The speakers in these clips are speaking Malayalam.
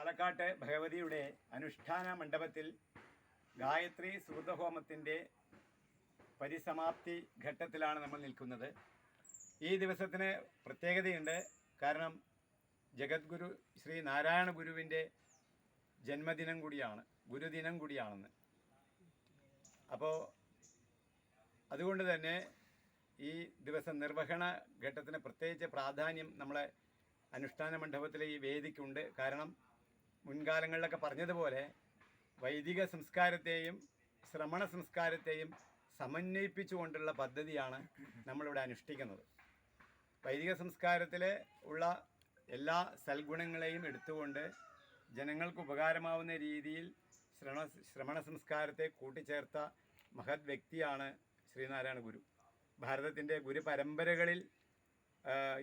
പാലക്കാട്ട് ഭഗവതിയുടെ അനുഷ്ഠാന മണ്ഡപത്തിൽ ഗായത്രി സൂതഹോമത്തിന്റെ പരിസമാപ്തി ഘട്ടത്തിലാണ് നമ്മൾ നിൽക്കുന്നത്. ഈ ദിവസത്തിന് പ്രത്യേകതയുണ്ട്. കാരണം ജഗദ്ഗുരു ശ്രീ നാരായണ ഗുരുവിന്റെ ജന്മദിനം കൂടിയാണ് ഗുരുദിനം കൂടിയാണെന്ന്. അപ്പോൾ അതുകൊണ്ട് തന്നെ ഈ ദിവസം നിർവഹണ ഘട്ടത്തിന് പ്രത്യേകിച്ച് പ്രാധാന്യം നമ്മളെ അനുഷ്ഠാന മണ്ഡപത്തിലെ ഈ വേദിക്കുണ്ട്. കാരണം മുൻകാലങ്ങളിലൊക്കെ പറഞ്ഞതുപോലെ വൈദിക സംസ്കാരത്തെയും ശ്രമണ സംസ്കാരത്തെയും സമന്വയിപ്പിച്ചുകൊണ്ടുള്ള പദ്ധതിയാണ് നമ്മളിവിടെ അനുഷ്ഠിക്കുന്നത്. വൈദിക സംസ്കാരത്തിൽ ഉള്ള എല്ലാ സൽഗുണങ്ങളെയും എടുത്തുകൊണ്ട് ജനങ്ങൾക്ക് ഉപകാരമാവുന്ന രീതിയിൽ ശ്രമ ശ്രമണ സംസ്കാരത്തെ കൂട്ടിച്ചേർത്ത മഹത് വ്യക്തിയാണ് ശ്രീനാരായണ ഗുരു. ഭാരതത്തിന്റെ ഗുരു പരമ്പരകളിൽ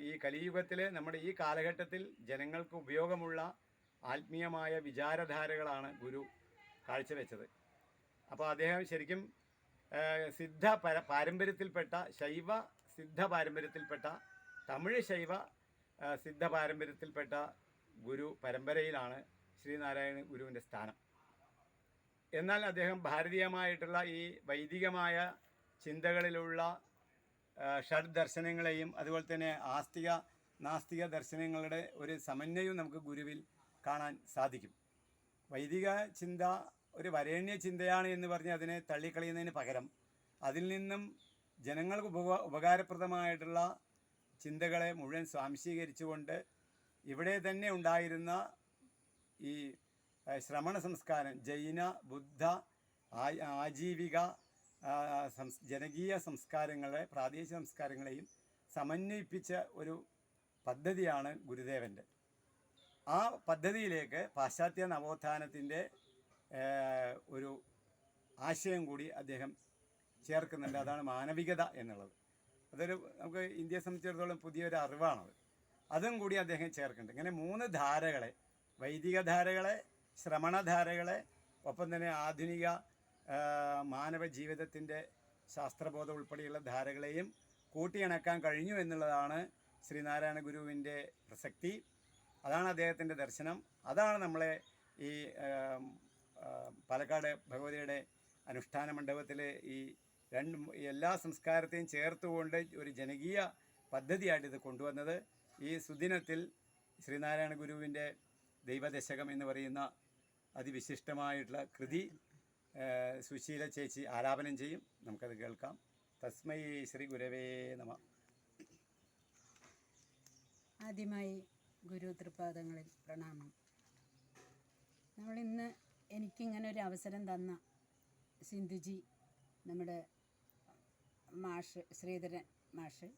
ഈ കലിയുഗത്തിൽ നമ്മുടെ ഈ കാലഘട്ടത്തിൽ ജനങ്ങൾക്ക് ഉപയോഗമുള്ള ആത്മീയമായ വിചാരധാരകളാണ് ഗുരു കാഴ്ചവെച്ചത്. അപ്പോൾ അദ്ദേഹം ശരിക്കും സിദ്ധ പര പാരമ്പര്യത്തിൽപ്പെട്ട ശൈവ സിദ്ധ പാരമ്പര്യത്തിൽപ്പെട്ട തമിഴ് ശൈവ സിദ്ധ പാരമ്പര്യത്തിൽപ്പെട്ട ഗുരു പരമ്പരയിലാണ് ശ്രീനാരായണ ഗുരുവിന്റെ സ്ഥാനം. എന്നാൽ അദ്ദേഹം ഭാരതീയമായിട്ടുള്ള ഈ വൈദികമായ ചിന്തകളിലുള്ള ഷഡ് ദർശനങ്ങളെയും അതുപോലെ തന്നെ ആസ്തിക നാസ്തിക ദർശനങ്ങളുടെ ഒരു സമന്വയവും നമുക്ക് ഗുരുവിൽ കാണാൻ സാധിക്കും. വൈദിക ചിന്ത ഒരു വരേണ്യ ചിന്തയാണ് എന്ന് പറഞ്ഞ് അതിനെ തള്ളിക്കളയുന്നതിന് പകരം അതിൽ നിന്നും ജനങ്ങൾക്ക് ഉപക ഉപകാരപ്രദമായിട്ടുള്ള ചിന്തകളെ മുഴുവൻ സ്വാംശീകരിച്ചുകൊണ്ട് ഇവിടെ തന്നെ ഉണ്ടായിരുന്ന ഈ ശ്രമണ സംസ്കാരം ജൈന ബുദ്ധ ആജീവിക ജനകീയ സംസ്കാരങ്ങളെ പ്രാദേശിക സംസ്കാരങ്ങളെയും സമന്വയിപ്പിച്ച ഒരു പദ്ധതിയാണ് ഗുരുദേവന്റെ. ആ പദ്ധതിയിലേക്ക് പാശ്ചാത്യ നവോത്ഥാനത്തിന്റെ ഒരു ആശയം കൂടി അദ്ദേഹം ചേർക്കുന്നുണ്ട്. അതാണ് മാനവികത എന്നുള്ളത്. അതൊരു നമുക്ക് ഇന്ത്യയെ സംബന്ധിച്ചിടത്തോളം പുതിയൊരു അറിവാണത്. അതും കൂടി അദ്ദേഹം ചേർക്കുന്നുണ്ട്. ഇങ്ങനെ മൂന്ന് ധാരകളെ വൈദിക ധാരകളെ ശ്രമണധാരകളെ ഒപ്പം തന്നെ ആധുനിക മാനവ ജീവിതത്തിന്റെ ശാസ്ത്രബോധം ഉൾപ്പെടെയുള്ള ധാരകളെയും കൂട്ടിയിണക്കാൻ കഴിഞ്ഞു എന്നുള്ളതാണ് ശ്രീനാരായണ ഗുരുവിന്റെ പ്രസക്തി. അതാണ് അദ്ദേഹത്തിന്റെ ദർശനം. അതാണ് നമ്മളെ ഈ പാലക്കാട് ഭഗവതിയുടെ അനുഷ്ഠാന മണ്ഡപത്തിലെ ഈ രണ്ടും എല്ലാ സംസ്കാരത്തെയും ചേർത്തുകൊണ്ട് ഒരു ജനകീയ പദ്ധതിയായിട്ട് ഇത് കൊണ്ടുവന്നത്. ഈ സുദിനത്തിൽ ശ്രീനാരായണ ഗുരുവിന്റെ ദൈവദശകം എന്ന് പറയുന്ന അതിവിശിഷ്ടമായിട്ടുള്ള കൃതി സുശീല ചേച്ചി ആലാപനം ചെയ്യും. നമുക്കത് കേൾക്കാം. തസ്മൈ ശ്രീ ഗുരവേ നമ. ആദ്യമായി ഗുരു തൃപാദങ്ങളിൽ പ്രണാമം. നമ്മളിന്ന് എനിക്കിങ്ങനെ ഒരു അവസരം തന്ന സിന്ധുജി നമ്മുടെ മാഷ് ശ്രീധരൻ മാഷ്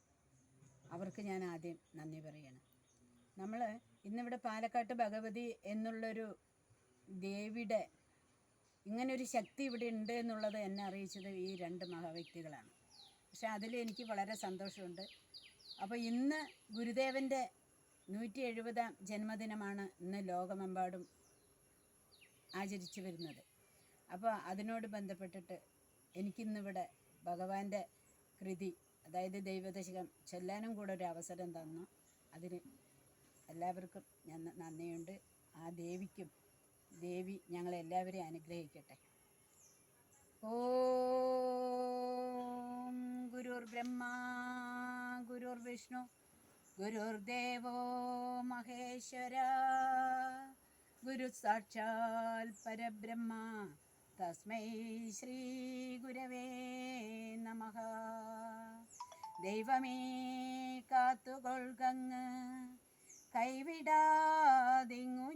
അവർക്ക് ഞാൻ ആദ്യം നന്ദി പറയണം. നമ്മൾ ഇന്നിവിടെ പാലക്കാട്ട് ഭഗവതി എന്നുള്ളൊരു ദേവിയുടെ ഇങ്ങനൊരു ശക്തി ഇവിടെ ഉണ്ട് എന്നുള്ളത് എന്നെ അറിയിച്ചത് ഈ രണ്ട് മഹാവ്യക്തികളാണ്. പക്ഷേ അതിൽ എനിക്ക് വളരെ സന്തോഷമുണ്ട്. അപ്പോൾ ഇന്ന് ഗുരുദേവന്റെ നൂറ്റി എഴുപതാം ജന്മദിനമാണ് ഇന്ന് ലോകമെമ്പാടും ആചരിച്ചു വരുന്നത് അപ്പോൾ അതിനോട് ബന്ധപ്പെട്ടിട്ട് എനിക്കിന്നിവിടെ ഭഗവാന്റെ കൃതി അതായത് ദൈവദശകം ചൊല്ലാനും കൂടെ ഒരു അവസരം തന്നു. അതിന് എല്ലാവർക്കും ഞാൻ നന്ദിയുണ്ട്. ആ ദേവിക്കും ദേവി ഞങ്ങളെല്ലാവരെയും അനുഗ്രഹിക്കട്ടെ. ഓ ഗുരുർ ബ്രഹ്മ ഗുരുർ വിഷ്ണു. ഗുരുർദേവോ മഹേശ്വര ഗുരു സാക്ഷാൽ പരബ്രഹ്മ തസ്മൈ ശ്രീ ഗുരവേ നമ. ദൈവമേ കാത്തുകൊൾകങ്ങ് കൈവിടാതിങ്ങു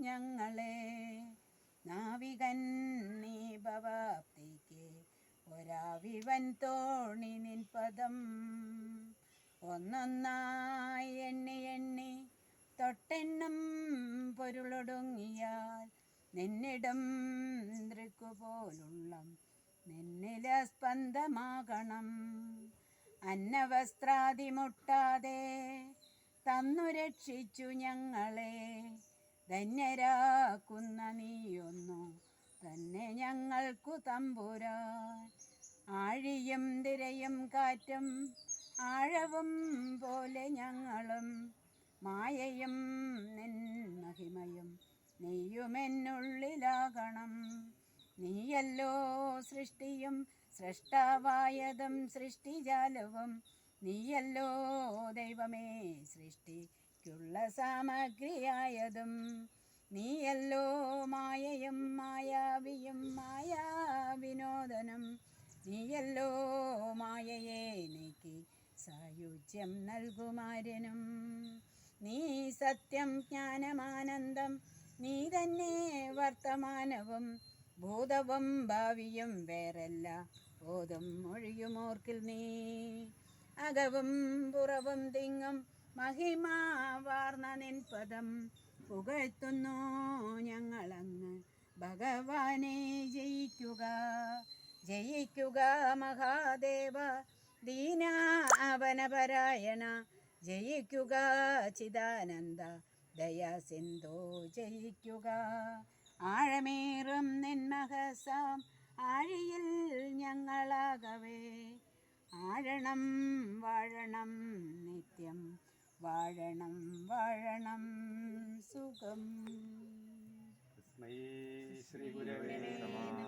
ഞങ്ങളെ നാവികൻ നീ ഭവാപ്തിക്ക് ഒരാവിവൻ തോണി നിൻ പദം ഒന്നൊന്നായി എണ്ണി എണ്ണി തൊട്ടെണ്ണം പൊരുളൊടുങ്ങിയാൽ നിന്നിടം ദൃക്കുപോലുള്ള നിന്നില സ്പന്ദമാകണം അന്നവസ്ത്രാദി മുട്ടാതെ തന്നു രക്ഷിച്ചു ഞങ്ങളെ. ധന്യരാക്കുന്ന നീയൊന്നു തന്നെ ഞങ്ങൾക്കു തമ്പുരാൻ. ആഴിയും തിരയും കാറ്റും ആഴവും പോലെ ഞങ്ങളും മായയും നിൻ മഹിമയും നെയ്യുമെന്നുള്ളിലാകണം. നീയല്ലോ സൃഷ്ടിയും സൃഷ്ടാവായതും സൃഷ്ടിജാലവും. നീയല്ലോ ദൈവമേ സൃഷ്ടിക്കുള്ള സാമഗ്രിയായതും. നീയല്ലോ മായയും മായാവിയും മായാവിനോദനം. നീയല്ലോ മായയെ നീക്കി സായുജ്യം നൽകുമാരനും നീ സത്യം ജ്ഞാനമാനന്ദം നീ തന്നെ വർത്തമാനവും ഭൂതവും ഭാവിയും വേറല്ല. ബോധം മൊഴിയുമോർക്കിൽ നീ. അകവും പുറവും തിങ്ങും മഹിമാവാർന്ന നിൻപദം പുകഴ്ത്തുന്നു ഞങ്ങളങ്ങ്. ഭഗവാനെ ജയിക്കുക ജയിക്കുക മഹാദേവ ദീനാവനപരായണ. ജയിക്കുക ചിദാനന്ദ. ദയാസിന്ധോ ജയിക്കുക. ആഴമേറും നിന്മഹസാം ആഴിയിൽ ഞങ്ങളാകവേ. ആഴണം വാഴണം നിത്യം. വാഴണം വാഴണം സുഖം. ശ്രീ ഗുരവേ നമഃ.